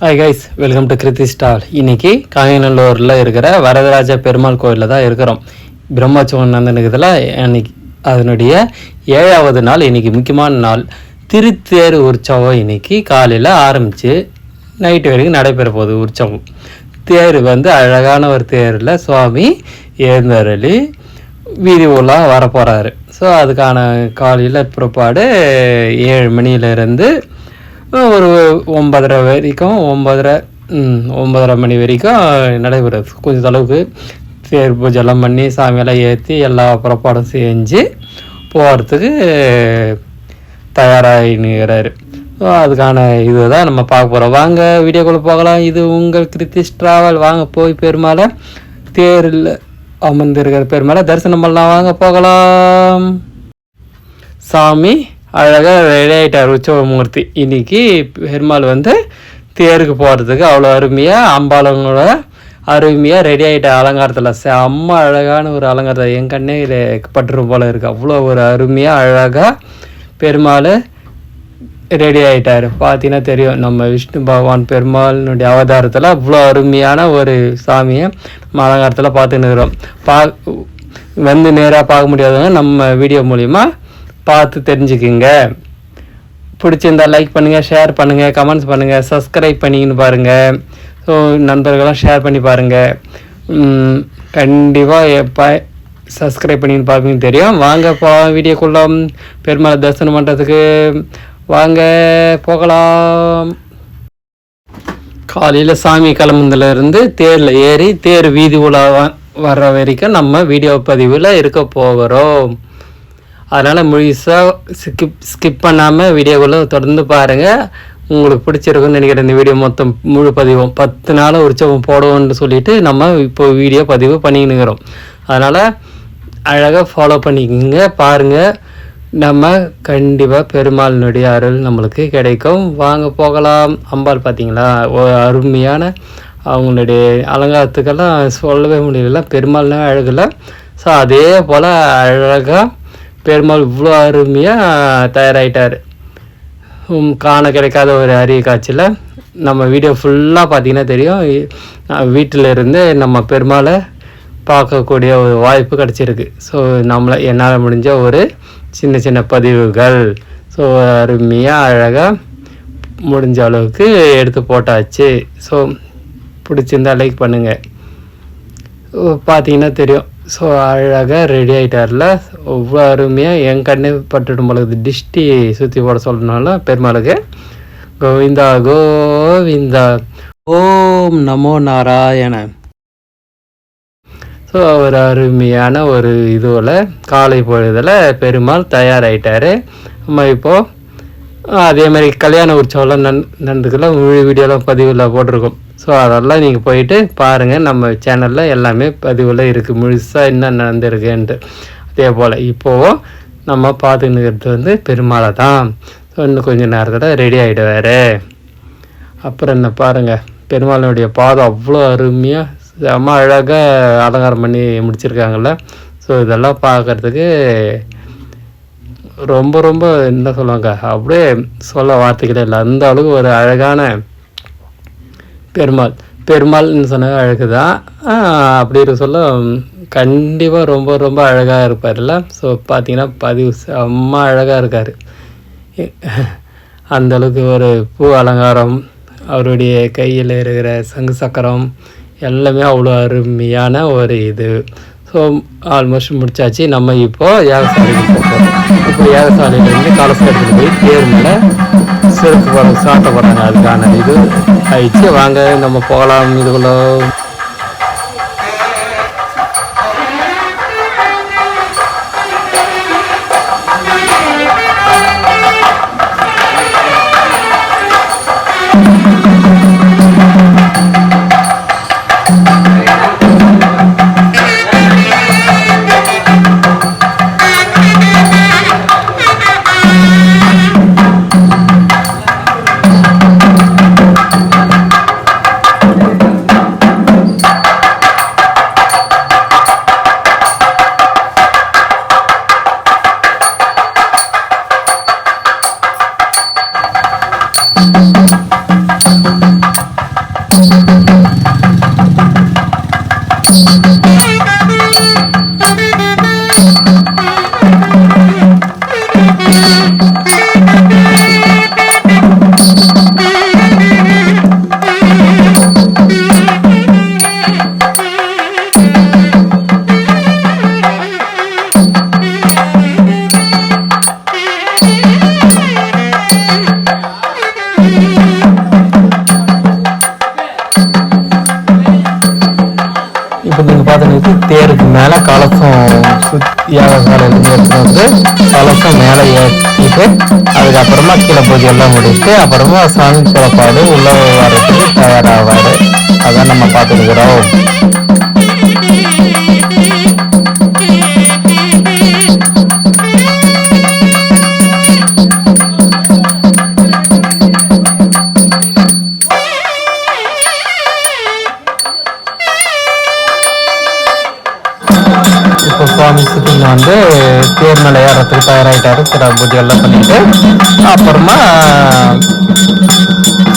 Hi guys welcome to Kriti stall இன்னைக்கு காயநல்லூரில் இருக்கிற வரதராஜ பெருமாள் கோயிலில் தான் இருக்கிறோம். பிரம்மோற்சவம் நந்தனுக்குதில் அன்னைக்கு அதனுடைய ஏழாவது நாள் இன்றைக்கி முக்கியமான நாள். திருத்தேர் உற்சவம் இன்னைக்கு காலையில் ஆரம்பித்து நைட்டு வரைக்கும் நடைபெற போகுது உற்சவம். தேர் வந்து அழகான ஒரு தேரில் சுவாமி ஏந்தருளி வீதி உலா வரப்போகிறாரு ஸோ அதுக்கான காலையில் பிற்பாடு ஏழு மணியிலேருந்து ஒரு ஒன்பதரை வரைக்கும் ஒன்பதரை ஒன்பதரை மணி வரைக்கும் நடைபெறுது. கொஞ்சம் அளவுக்கு தேர் பூஜைலாம் பண்ணி சாமியெல்லாம் ஏற்றி எல்லா புறப்பாடும் செஞ்சு போகிறதுக்கு தயாராகினுக்கிறாரு ஸோ அதுக்கான இதுதான் நம்ம பார்க்க போகிறோம் வாங்க வீடியோக்குள்ளே போகலாம். இது உங்கள் கிருத்திஷ் ட்ராவல். வாங்க போய் பெருமாளை தேரில் அமர்ந்திருக்கிற பெருமாளை தரிசனம் பண்ணலாம் வாங்க போகலாம். சாமி அழகாக ரெடி ஆகிட்டார் உற்சவமூர்த்தி. இன்னைக்கு பெருமாள் வந்து தேருக்கு போகிறதுக்கு அவ்வளோ அருமையாக அம்பாளங்களோட அருமையாக ரெடி ஆகிட்ட அலங்காரத்தில். செம்ம அழகான ஒரு அலங்காரத்தை என் கண்ணே இது பட்டுரும் இருக்குது அவ்வளோ ஒரு அருமையாக அழகாக பெருமாள் ரெடி ஆகிட்டார் பார்த்தீங்கன்னா தெரியும் நம்ம விஷ்ணு பகவான் பெருமாளினுடைய அவதாரத்தில் அவ்வளோ அருமையான ஒரு சாமியை நம்ம அலங்காரத்தில் பார்த்துன்னு இருக்கிறோம். பா வந்து நேராக பார்க்க முடியாதவங்க நம்ம வீடியோ மூலிமா பார்த்து தெரிஞ்சுக்குங்க. பிடிச்சிருந்தா லைக் பண்ணுங்கள் ஷேர் பண்ணுங்கள் கமெண்ட்ஸ் பண்ணுங்கள் சப்ஸ்கிரைப் பண்ணிக்கின்னு பாருங்கள் ஸோ நண்பர்கள்லாம் ஷேர் பண்ணி பாருங்கள் கண்டிப்பாக எப்போ சப்ஸ்கிரைப் பண்ணின்னு பார்ப்பீங்கன்னு தெரியும். வாங்க போ வீடியோக்குள்ள பெருமாள் தரிசனம் பண்ணுறதுக்கு வாங்க போகலாம். காலையில் சாமி கிளம்புனதுல இருந்து தேரில் ஏறி தேர் வீதி உலா வர்ற வரைக்கும் நம்ம வீடியோ பதிவில் இருக்க போகிறோம். அதனால் முழுசாக ஸ்கிப் ஸ்கிப் பண்ணாமல் வீடியோக்குள்ளே தொடர்ந்து பாருங்கள் உங்களுக்கு பிடிச்சிருக்குன்னு நினைக்கிறேன். இந்த வீடியோ மொத்தம் முழு பதிவும். பத்து நாள் உற்சவம் போடுவோம்னு சொல்லிட்டு நம்ம இப்போ வீடியோ பதிவு பண்ணிக்கினுக்கிறோம் அதனால் அழகாக ஃபாலோ பண்ணிக்கோங்க. பாருங்கள் நம்ம கண்டிப்பாக பெருமாளினுடைய அருள் நம்மளுக்கு கிடைக்கும். வாங்க போகலாம். அம்பாள் பார்த்தீங்களா அருமையான அவங்களுடைய அலங்காரத்துக்கெல்லாம் சொல்லவே முடியல. பெருமாள்னா அழகில் ஸோ அதே போல் அழகாக பெருமாள் இவ்வளோ அருமையாக தயாராகிட்டார் காண கிடைக்காத ஒரு அரிய காட்சியில் நம்ம வீடியோ ஃபுல்லாக பார்த்தீங்கன்னா தெரியும். வீட்டில் இருந்து நம்ம பெருமாளை பார்க்கக்கூடிய ஒரு வாய்ப்பு கிடச்சிருக்கு. ஸோ நம்மளை என்னால் முடிஞ்ச ஒரு சின்ன சின்ன பதிவுகள். ஸோ அருமையாக அழகாக முடிஞ்ச அளவுக்கு எடுத்து போட்டாச்சு. ஸோ பிடிச்சிருந்தா லைக் பண்ணுங்கள் பார்த்தீங்கன்னா தெரியும். ஸோ அழகாக ரெடி ஆகிட்டார்ல ஒவ்வொரு அருமையாக என் கண்ணே பட்டுடும் பொழுது டிஷ்டி சுற்றி போட சொல்லணும்ல பெருமாளுக்கு. கோவிந்தா கோவிந்தா ஓம் நமோ நாராயண. ஸோ ஒரு அருமையான ஒரு இதுவில் காலை பொழுதில் பெருமாள் தயாராகிட்டார் நம்ம இப்போது அதே மாதிரி கல்யாண உற்சவம்லாம் நன் நடந்துக்கல. வீடியோலாம் பதிவில் போட்டிருக்கோம். ஸோ அதெல்லாம் நீங்கள் போயிட்டு பாருங்கள் நம்ம சேனலில் எல்லாமே பதிவில் இருக்குது முழுசாக என்ன நடந்திருக்குன்ட்டு. அதே போல் இப்போவும் நம்ம பார்த்துன்னு இருக்கிறது வந்து பெருமாளை தான். ஸோ இன்னும் கொஞ்சம் நேரத்தில் ரெடி ஆகிடுவார் அப்புறம் என்ன பாருங்கள் பெருமாளுடைய பாதம் அவ்வளோ அருமையாக செம்ம அழகாக அலங்காரம் பண்ணி முடிச்சிருக்காங்கள்ல ஸோ இதெல்லாம் பார்க்கறதுக்கு ரொம்ப ரொம்ப என்ன சொல்லுவாங்க? அப்படியே சொல்ல வார்த்தைகளே இல்லை. அந்த அளவுக்கு ஒரு அழகான பெருமாள். பெருமாள்னு சொன்னது அழகு தான். அப்படி இருக்க சொல்ல கண்டிப்பாக ரொம்ப ரொம்ப அழகாக இருப்பார்ல. ஸோ பார்த்தீங்கன்னா பதிவு செம்ம அழகாக இருக்கார். அந்த அளவுக்கு ஒரு பூ அலங்காரம் அவருடைய கையில் இருக்கிற சங்கு சக்கரம் எல்லாமே அவ்வளோ அருமையான ஒரு இது. ஸோ ஆல்மோஸ்ட் முடிச்சாச்சு. நம்ம இப்போ ஏகசாலைக்கு போகிறோம் இப்போ ஏகசாலையிலேருந்து காலசாலத்தில் போய் தேர் மேலே சிறப்பு படம் சாட்ட போகிறாங்க அதுக்கான இது ஆயிடுச்சு. வாங்க நம்ம போகலாம். இதுக்குள்ள எடுத்துட்டு மேலே ஏற்றிட்டு அதுக்கப்புறமா கீழே பூஜை எல்லாம் முடிச்சுட்டு அப்புறமா சாமி புறப்பாடு உள்ள வர்றதுக்கு தயாராகாரு அதான் நம்ம பார்த்துருக்குறோம் தயாராகிட்டாரு சிற பூஜை எல்லாம் பண்ணிட்டு அப்புறமா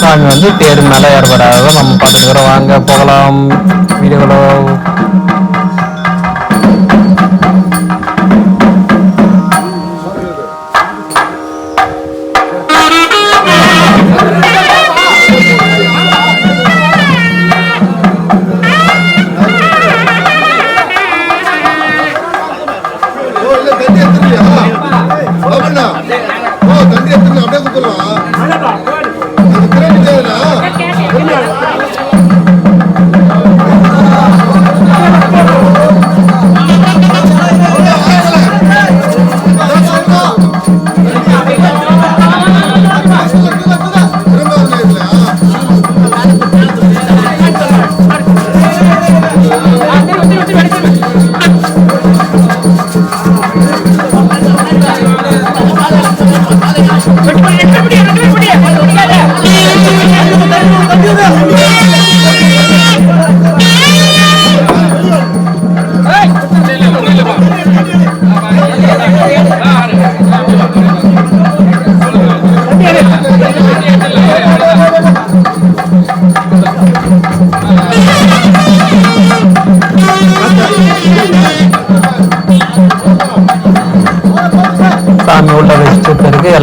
சாமி வந்து தேர் மேலே ஏற்படாத நம்ம பார்த்துக்கிறோம் வாங்க போகலாம். வீடியோவில்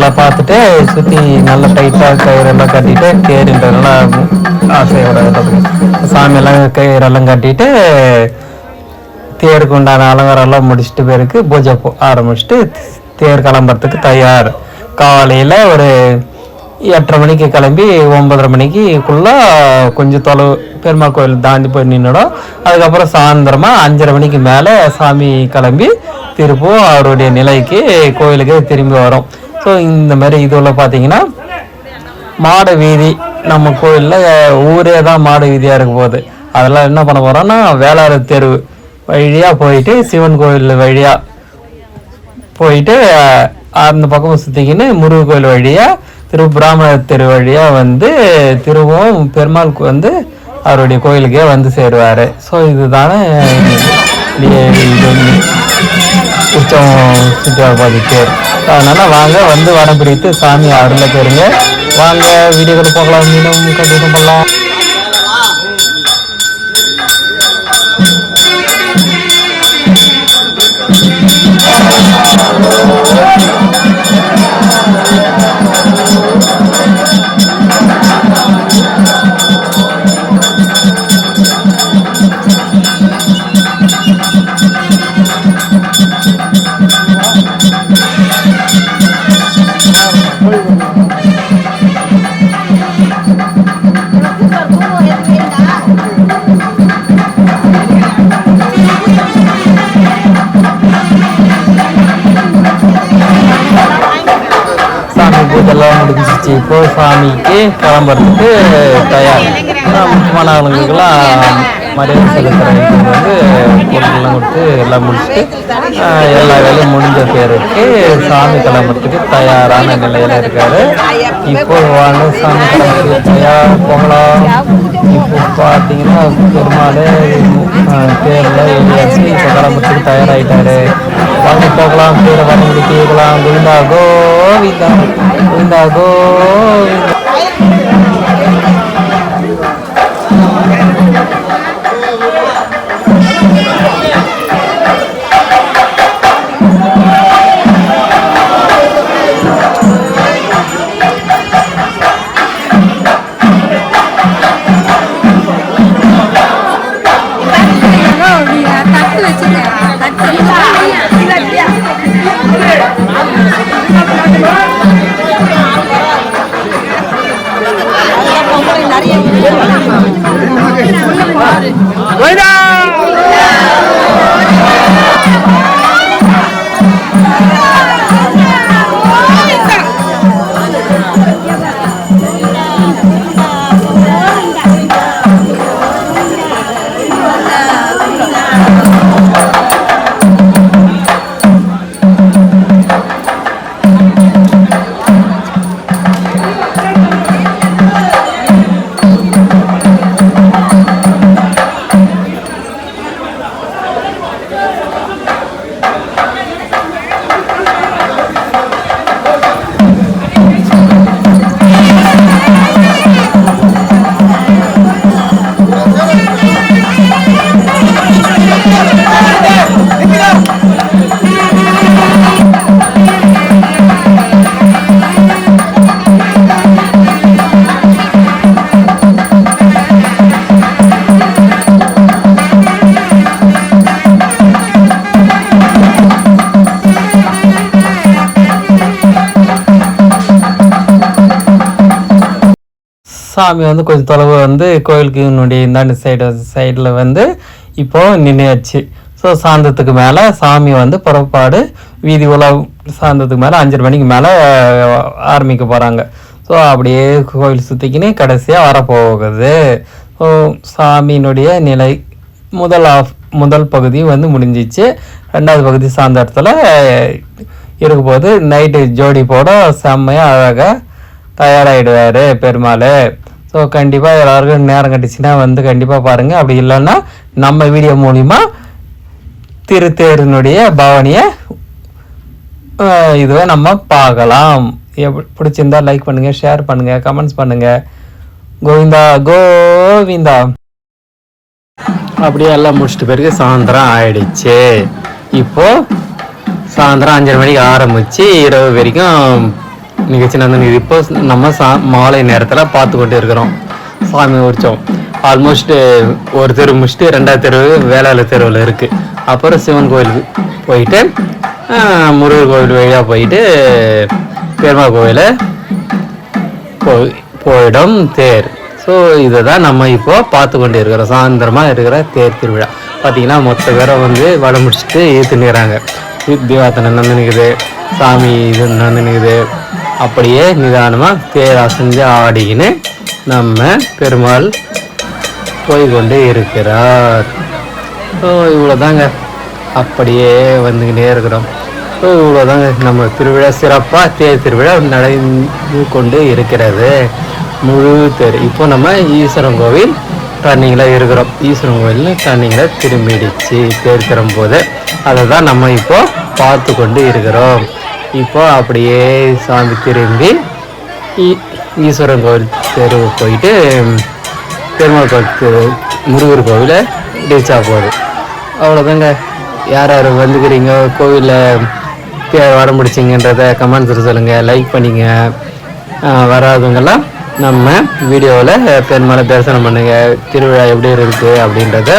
எல்லாம் பார்த்துட்டு சுற்றி நல்லா டைட்டாக கயிறெல்லாம் கட்டிட்டு தேருன்றதெல்லாம் ஆசையோட சாமியெல்லாம் கயிறெல்லாம் கட்டிட்டு தேருக்கு உண்டான அலங்காரம் எல்லாம் முடிச்சிட்டு பிறகு பூஜை ஆரம்பிச்சுட்டு தேர் கிளம்புறதுக்கு தயார். காலையில் ஒரு எட்டரை மணிக்கு கிளம்பி ஒன்பதரை மணிக்குள்ளே கொஞ்சம் தொலைவு பெருமாள் கோயில் தாண்டி போய் நின்றுடும் அதுக்கப்புறம் சாயந்தரமாக அஞ்சரை மணிக்கு மேலே சாமி கிளம்பி திருப்பும் அவருடைய நிலைக்கு கோயிலுக்கு திரும்பி வரும். ஸோ இந்த மாதிரி இதுவில் பார்த்தீங்கன்னா மாட வீதி நம்ம கோயிலில் ஊரே தான் மாட வீதியாக இருக்க போகுது. அதெல்லாம் என்ன பண்ண போகிறோம்னா வேளாறு தெரு வழியாக போயிட்டு சிவன் கோயில் வழியாக போயிட்டு அந்த பக்கம் சுற்றிக்கின்னு முருகன் கோயில் வழியாக திரு பிராமணர் தெரு வழியாக வந்து திரும்பவும் பெருமாளுக்கு வந்து அவருடைய கோயிலுக்கே வந்து சேருவார். ஸோ இதுதானே இது. இது உச்சம் சுற்றுலாபாதி அதனால் வாங்க வந்து வடம் பிடித்து சாமி அருளை பெறுங்க. வாங்க வீடியோக்கள் போகலாம் மீனும் கண்டிப்பாக பண்ணலாம். ஆச்சு இப்போ சாமிக்கு கிளம்புறதுக்கு தயார். முக்கியமானவங்களுக்கெல்லாம் மரியாதை செலுத்துறதுக்கு வந்து பொருட்கள்லாம் கொடுத்து எல்லாம் முடிச்சுட்டு எல்லா வேலையும் முடிஞ்ச பேருக்கு சாமி கிளம்புறதுக்கு தயாரான நிலையில இருக்காரு. இப்போ வாங்க சாமி கிளம்புறதுக்கு தயார் போகலாம் இப்போ பார்த்தீங்கன்னா பெருமாள் பேரில் எழுதியாச்சு. இப்போ கிளம்புறதுக்கு தயாராகிட்டாரு வாங்க போகலாம் பேரை வாங்கி கேட்கலாம். கோவிந்தா கோவிந்தா கோவிந்தா கோவிந்தா. சாமி வந்து கொஞ்சம் தொலைவு வந்து கோயிலுக்கு என்னுடைய இந்தாண்டு சைடு சைடில் வந்து இப்போ நின்றுச்சு ஸோ சாயந்தரத்துக்கு மேலே சாமி வந்து புறப்பாடு வீதி உலா சாயந்தரத்துக்கு மேலே அஞ்சரை மணிக்கு மேலே ஆரம்பிக்க போகிறாங்க ஸோ அப்படியே கோயில் சுற்றிக்கின்னு கடைசியாக வரப்போகுது. ஸோ சாமியினுடைய நிலை முதல் ஆஃப் முதல் பகுதி வந்து முடிஞ்சிச்சு. ரெண்டாவது பகுதி சாயந்தரத்தில் இருக்கும்போது போது நைட்டு ஜோடி போட செம்மையாக அழகாக தயாராகிடுவார் பெருமாள். ஸோ கண்டிப்பாக எல்லாருக்கும் நேரம் கட்டிச்சுன்னா வந்து கண்டிப்பாக பாருங்கள் அப்படி இல்லைன்னா நம்ம வீடியோ மூலிமா திருத்தேரினுடைய பவனியை இதுவை நம்ம பார்க்கலாம். எப்படி பிடிச்சிருந்தா லைக் பண்ணுங்கள் ஷேர் பண்ணுங்கள் கமெண்ட்ஸ் பண்ணுங்கள் கோவிந்தா கோவிந்தா. அப்படியே எல்லாம் முடிச்சிட்டு பிறகு சாயந்தரம் ஆயிடுச்சு. இப்போது சாயந்தரம் அஞ்சரை மணிக்கு ஆரம்பித்து இரவு வரைக்கும் நிகழ்ச்சி நடந்து இப்போ நம்ம சா மாலை நேரத்தில் பார்த்து கொண்டு இருக்கிறோம். சாமி உற்சவம். ஆல்மோஸ்ட் ஒரு தெரு முடிச்சுட்டு ரெண்டாவது தெரு வேளாள தெருவில் இருக்குது அப்புறம் சிவன் கோயிலுக்கு போயிட்டு முருகர் கோவில் வழியாக போயிட்டு பெருமாள் கோவிலை போய் போயிடும் தேர். ஸோ இதை தான் நம்ம இப்போ பார்த்து கொண்டு இருக்கிறோம். சாயந்தரமாக இருக்கிற தேர் திருவிழா. பார்த்தீங்கன்னா மொத்த பேரை வந்து வடை முடிச்சுட்டு ஏற்றுனுக்கிறாங்க தீவாத்தனை நடந்துனுக்குது சாமி இது நடந்துனுக்குது அப்படியே நிதானமாக தேர் அசைஞ்சு ஆடிக்கின்னு நம்ம பெருமாள் போய்கொண்டு இருக்கிறார். ஸோ இவ்வளோதாங்க அப்படியே வந்துக்கிட்டே இருக்கிறோம். ஸோ இவ்வளோதாங்க நம்ம திருவிழா சிறப்பாக தேர் திருவிழா நடந்து கொண்டு இருக்கிறது. முழு தேர். இப்போ நம்ம ஈஸ்வரன் கோவில் டர்னிங்கில் இருக்கிறோம். ஈஸ்வரன் கோவில் டர்னிங்கில் திரும்பிடுச்சு. தேர் திரும்போது அதை தான் நம்ம இப்போது பார்த்து கொண்டு இருக்கிறோம். இப்போ அப்படியே சாமி திரும்பி ஈ- ஈஸ்வரன் கோவில் தெருவு போயிட்டு பெருமாள் கோவில் முருகர் கோவிலை ரீச்சாக போகுது அவ்வளோதாங்க யார் யார் வந்துக்கிறீங்க? கோவிலில் வர முடிச்சிங்கன்றத கமெண்ட்ஸில் சொல்லுங்கள் லைக் பண்ணிங்க. வராதவங்கெல்லாம் நம்ம வீடியோவில் பெருமாளை தரிசனம் பண்ணுங்கள் திருவிழா எப்படி இருக்குது அப்படின்றத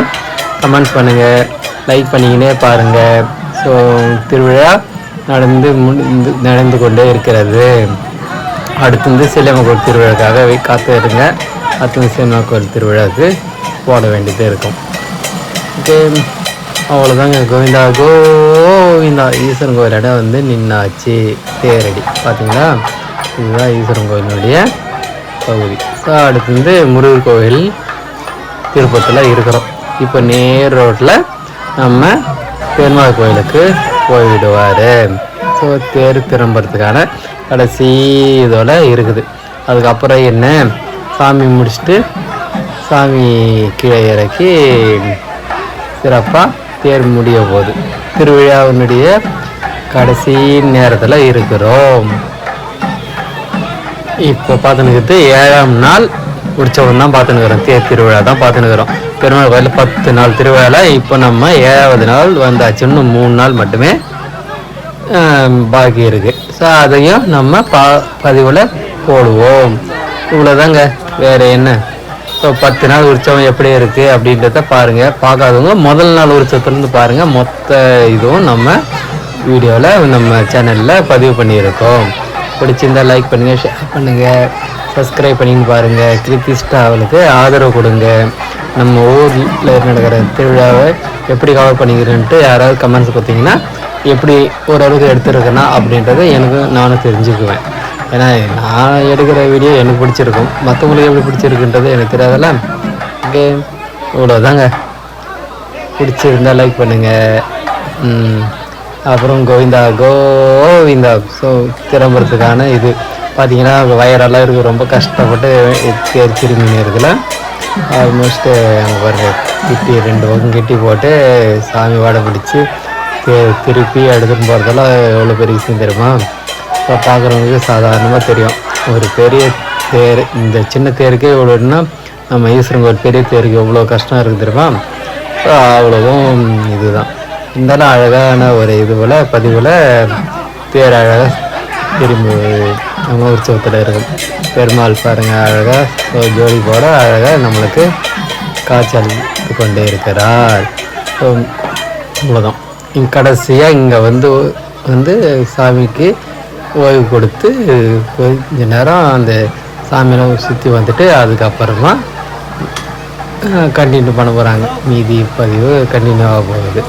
கமெண்ட்ஸ் பண்ணுங்கள் லைக் பண்ணிக்கினே பாருங்கள் ஸோ திருவிழா நடந்து முடிந்து நடந்து கொண்டே இருக்கிறது. அடுத்து வந்து சிலையம்மன் திருவிழாக்காக காத்து இருங்க அடுத்து வந்து திருவிழாவுக்கு போட வேண்டியது இருக்கும். ஓகே. அவ்வளோதாங்க கோவிந்தா கோவிந்தா ஈஸ்வரன் கோயிலோட வந்து நின்னாச்சு தேரடி. பார்த்தீங்களா இதுதான் ஈஸ்வரன் கோயிலினுடைய பகுதி. ஸோ அடுத்து வந்து முருகர் கோவில் திருப்பத்தில் இருக்கிறோம். இப்போ நேர் ரோட்டில் நம்ம பெருமாள் கோயிலுக்கு போய்விடுவார். ஸோ தேர் திரும்புறதுக்கான கடைசி இதோட இருக்குது. அதுக்கப்புறம் என்ன? சாமி முடிச்சுட்டு சாமி கீழே இறக்கி சிறப்பாக தேர் முடிய போகுது. திருவிழாவினுடைய கடைசி நேரத்தில் இருக்கிறோம். இப்போ பார்த்துனுக்கிறது ஏழாம் நாள் உற்சவம் தான் பார்த்துனுக்குறோம் தேர் திருவிழா தான் பார்த்துனுக்குறோம் பெருமாள் கோயிலில் பத்து நாள் திருவிழா இப்போ நம்ம ஏழாவது நாள் வந்தாச்சு. இன்னும் மூணு நாள் மட்டுமே பாக்கி இருக்கு. ஸோ அதையும் நம்ம பா பதிவில் போடுவோம். இவ்வளோதாங்க வேறு என்ன? ஸோ பத்து நாள் உற்சவம் எப்படி இருக்குது அப்படின்றத பாருங்கள் பார்க்காதவங்க முதல் நாள் உற்சவத்துலேருந்து பாருங்கள் மொத்த இதுவும் நம்ம வீடியோவில் நம்ம சேனலில் பதிவு பண்ணியிருக்கோம். பிடிச்சிருந்தா லைக் பண்ணுங்க ஷேர் பண்ணுங்கள் சப்ஸ்கிரைப் பண்ணின்னு பாருங்கள் கிருத்திஸ்டா அவளுக்கு ஆதரவு கொடுங்க. நம்ம ஊரில் நடக்கிற திருவிழாவை எப்படி கவர் பண்ணிக்கிறேன்ட்டு யாராவது கமெண்ட்ஸ் கொடுத்தீங்கன்னா எப்படி ஓரளவுக்கு எடுத்துருக்கேனா அப்படின்றத எனக்கு நானும் தெரிஞ்சுக்குவேன். ஏன்னா நான் எடுக்கிற வீடியோ எனக்கு பிடிச்சிருக்கும். மற்றவங்களுக்கு எப்படி பிடிச்சிருக்குன்றது எனக்கு தெரியாதல்ல. ஓகே இவ்வளோதாங்க பிடிச்சிருந்தா லைக் பண்ணுங்கள் அப்புறம் கோவிந்தா கோவிந்தா. ஸோ திரும்புறதுக்கான இது. பார்த்தீங்கன்னா வயரெல்லாம் இருக்குது ரொம்ப கஷ்டப்பட்டு தேர் திரும்பினு இருக்குல்ல ஆல்மோஸ்ட்டு அங்கே பாருங்க கிட்டி ரெண்டு பக்கம் கிட்டி போட்டு சாமி வாடை பிடிச்சி திருப்பி எடுத்துகிட்டு போகிறதெல்லாம் எவ்வளோ பெரிய விஷயம் தெரியுமா? இப்போ பார்க்குறவங்களுக்கு சாதாரணமாக தெரியும். ஒரு பெரிய தேர் இந்த சின்ன தேருக்கே இவ்வளோன்னா நம்ம ஈஸ்வரன் ஒரு பெரிய தேருக்கு எவ்வளோ கஷ்டம் இருக்குது தெரியுமா? ஸோ இதுதான். இருந்தாலும் அழகான ஒரு இது போல் பதிவில் தேர் அழகாக திரும்பி நம்ம உற்சவத்தில் இருக்கும் பெருமாள் பாருங்கள் அழகாக ஜோடி போட அழகாக நம்மளுக்கு காய்ச்சல் கொண்டே இருக்கிறார். ஸோ அவ்வளோதான் கடைசியாக இங்கே வந்து வந்து சாமிக்கு ஓய்வு கொடுத்து கொஞ்ச நேரம் அந்த சாமியெல்லாம் சுற்றி வந்துட்டு அதுக்கப்புறமா கண்டினியூ பண்ண போகிறாங்க மீதி பதிவு கண்டினியூ ஆக போகுது.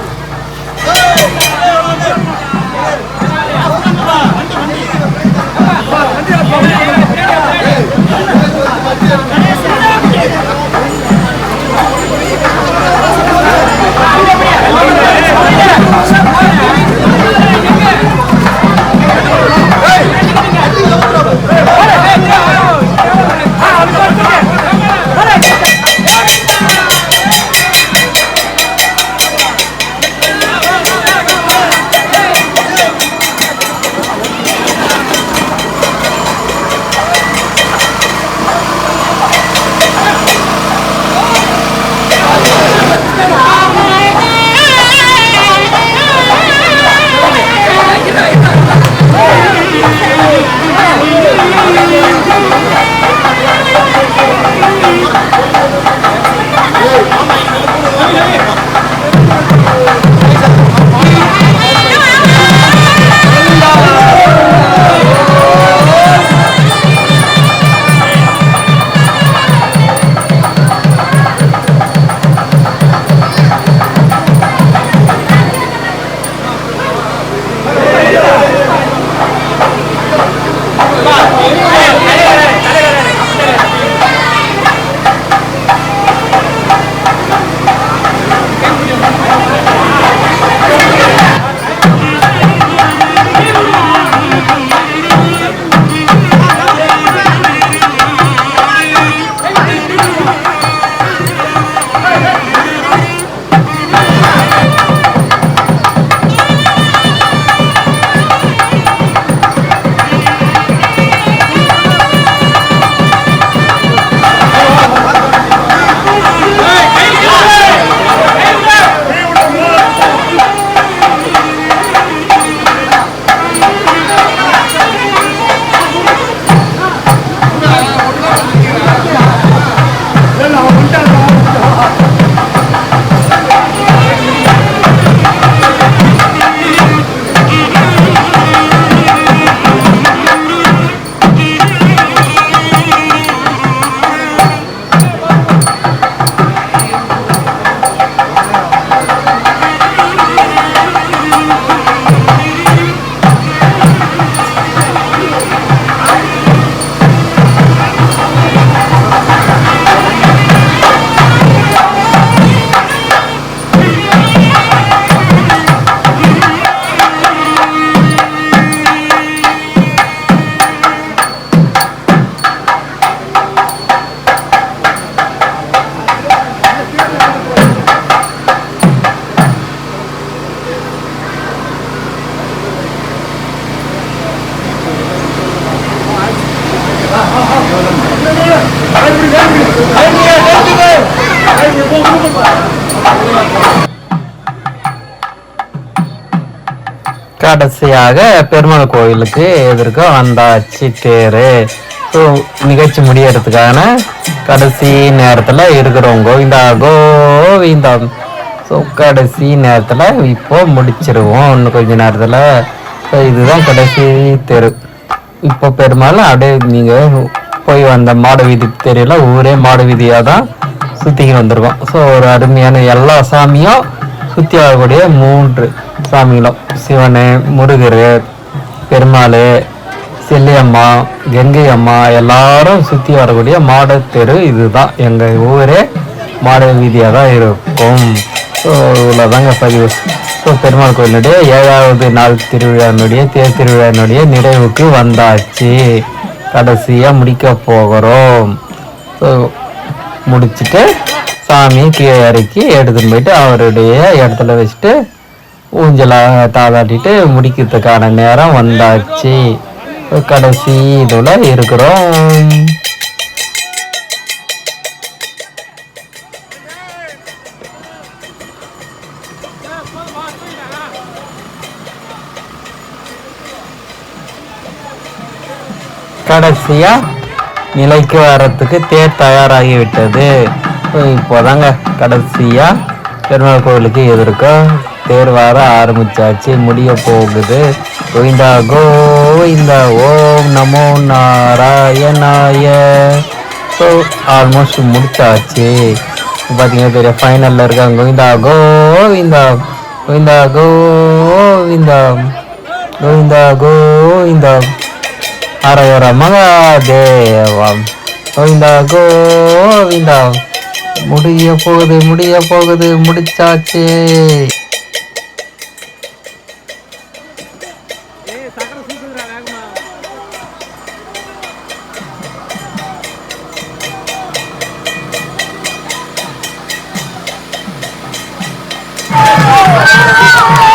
கடைசியாக பெருமாள் கோயிலுக்கு எதிர்க்க வந்தாச்சு தேரு ஸோ நிகழ்ச்சி முடியறதுக்கான கடைசி நேரத்தில் இருக்கிறோம் கோவிந்தா கோவிந்தா ஸோ கடைசி நேரத்தில் இப்போ முடிச்சிருவோம். இன்னும் கொஞ்ச நேரத்தில். ஸோ இதுதான் கடைசி தெரு. இப்போ பெருமாள் அப்படியே நீங்கள் போய் வந்த மாடு வீதி தெரியல ஊரே மாடு வீதியாக தான் சுற்றிக்கிட்டு வந்திருக்கோம். ஸோ ஒரு அருமையான எல்லா சாமியும் சுற்றி வரக்கூடிய மூன்று சாமிகளும் சிவன் முருகர் பெருமாள் செல்லியம்மா கங்கை அம்மா எல்லாரும் சுற்றி வரக்கூடிய மாடத்தெரு இதுதான். எங்கள் ஊரே மாட வீதியாக தான் இருக்கும். ஸோ இவ்வளோதாங்க பதிவு. ஸோ பெருமாள் கோயிலுடைய ஏழாவது நாள் திருவிழாவினுடைய தேர் திருவிழாவினுடைய நிறைவுக்கு வந்தாச்சு. கடைசியாக முடிக்க போகிறோம். ஸோ முடிச்சுட்டு சாமியை கீழே இறக்கி எடுத்துன்னு போயிட்டு அவருடைய இடத்துல வச்சுட்டு ஊஞ்சலா தாளாட்டிட்டு முடிக்கிறதுக்கான நேரம் வந்தாச்சு. கடைசி இதில் இருக்கிறோம். கடைசியா நிலைக்கு வர்றதுக்கு தேர் தயாராகிவிட்டது. இப்போதாங்க கடைசியா பெருமாள் கோவிலுக்கு எதிர்க்க பேர் வர ஆரம்பிச்சாச்சு முடிய போகுது. கோவிந்தா கோவிந்தா ஓம் நமோ நாராயணாய. ஸோ ஆல்மோஸ்ட் முடிச்சாச்சு. பார்த்தீங்கன்னா பெரிய ஃபைனலில் இருக்காங்க கோவிந்தா கோவிந்தா கோவிந்தா கோவிந்தா கோவிந்தா. கோவிந்தா அரையோர மகாதேவம் கோவிந்தா கோவிந்தா. முடிய போகுது முடிய போகுது முடிச்சாச்சே. Não!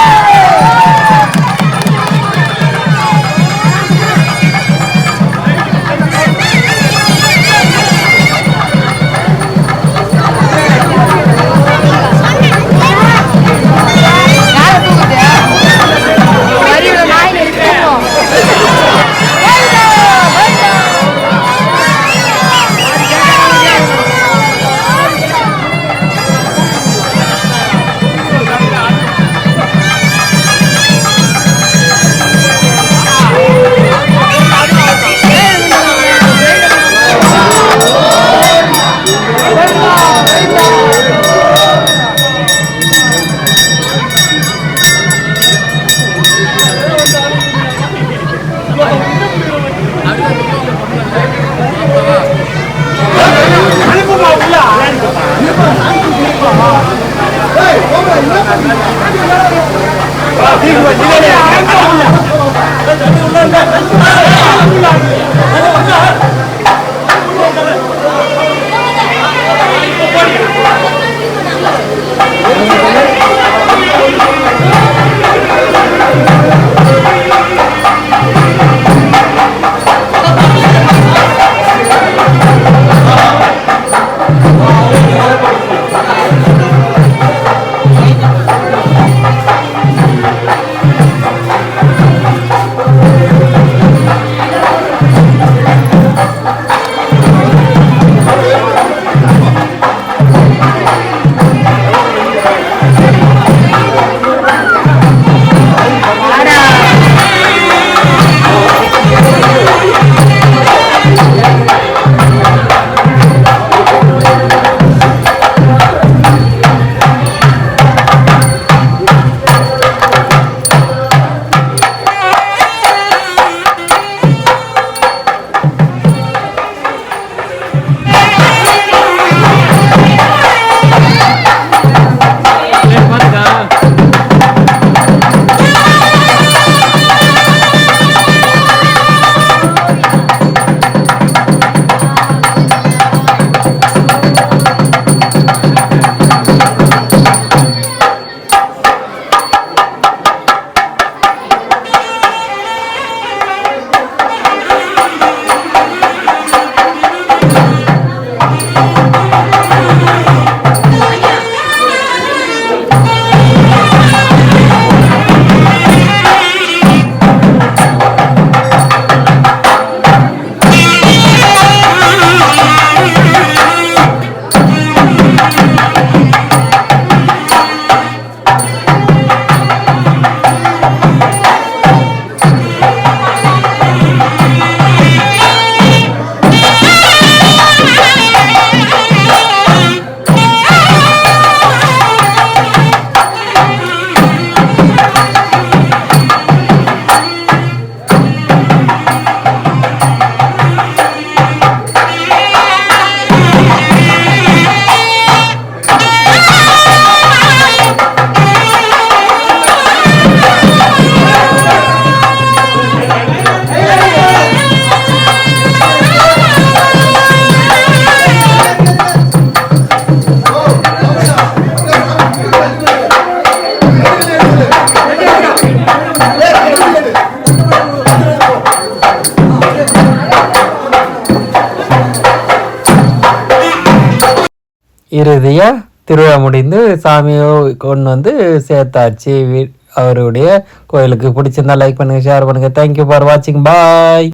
இறுதியாக திருவிழா முடிந்து சாமியை கொண்டு வந்து சேர்த்தாச்சு. வீ- அவருடைய கோயிலுக்கு பிடிச்சிருந்தா லைக் பண்ணுங்கள் ஷேர் பண்ணுங்கள் தேங்க்யூ ஃபார் வாட்சிங் பாய்